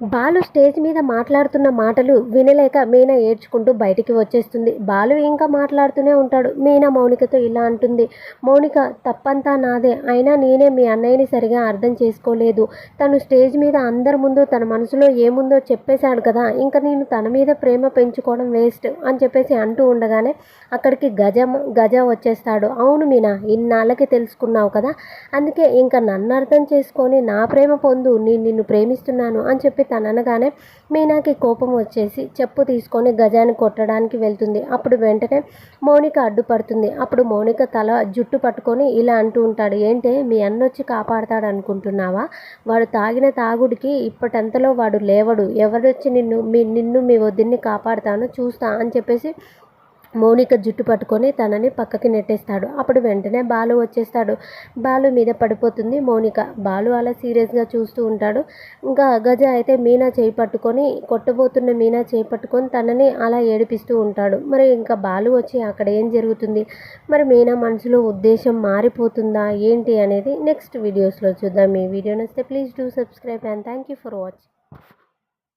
Balu stage మీద మాట్లాడుతున్న మాటలు వినలేక మీనా ఏడ్చుకుంటూ బయటికి వచ్చేస్తుంది. బాలు ఇంకా మాట్లాడుతూనే ఉంటాడు. మీనా మౌనికతో ఇలా అంటుంది. మౌనిక తప్పంతా నాదే. అయినా నేనే మీ అన్నయ్యని సరిగా అర్థం చేసుకోలేదు. తను స్టేజ్ మీద అందరి ముందు తన మనసులో ఏముందో చెప్పేశాడు కదా. ఇంకా నేను తన మీద ప్రేమ పెంచుకోవడం వేస్ట్ అని చెప్పేసి అంటూ ఉండగానే అక్కడికి గజ గజ వచ్చేస్తాడు. అవును మీనా ఇన్నాళ్ళకి తెలుసుకున్నావు కదా. అందుకే ఇంకా నన్ను అర్థం చేసుకొని నా ప్రేమ పొందు. నేను నిన్ను ప్రేమిస్తున్నాను అని చెప్పి తను అనగానే మీనాకి కోపం వచ్చేసి చెప్పు తీసుకొని గజాన్ని కొట్టడానికి వెళ్తుంది. అప్పుడు వెంటనే మౌనిక అడ్డుపడుతుంది. అప్పుడు మౌనిక తల జుట్టు పట్టుకొని ఇలా అంటూ ఉంటాడు. ఏంటి మీ అన్న వచ్చి కాపాడతాడు అనుకుంటున్నావా వాడు తాగిన తాగుడికి ఇప్పటంతలో వాడు లేవడు. ఎవరొచ్చి నిన్ను మీ నిన్ను మీ వదిన్ని కాపాడుతాను చూస్తా అని చెప్పేసి మౌనిక జుట్టు పట్టుకొని తనని పక్కకి నెట్టేస్తాడు. అప్పుడు వెంటనే బాలు వచ్చేస్తాడు. బాలు మీద పడిపోతుంది మౌనిక. బాలు అలా సీరియస్గా చూస్తూ ఉంటాడు. ఇంకా గజ అయితే మీనా చేయి పట్టుకొని కొట్టబోతున్న మీనా చేయి పట్టుకొని తనని అలా ఏడిపిస్తూ ఉంటాడు. మరి ఇంకా బాలు వచ్చి అక్కడ ఏం జరుగుతుంది? మరి మీనా మనసులో ఉద్దేశం మారిపోతుందా? ఏంటి అనేది నెక్స్ట్ వీడియోస్లో చూద్దాం. ఈ వీడియో నచ్చితే please do subscribe and thank you for watching.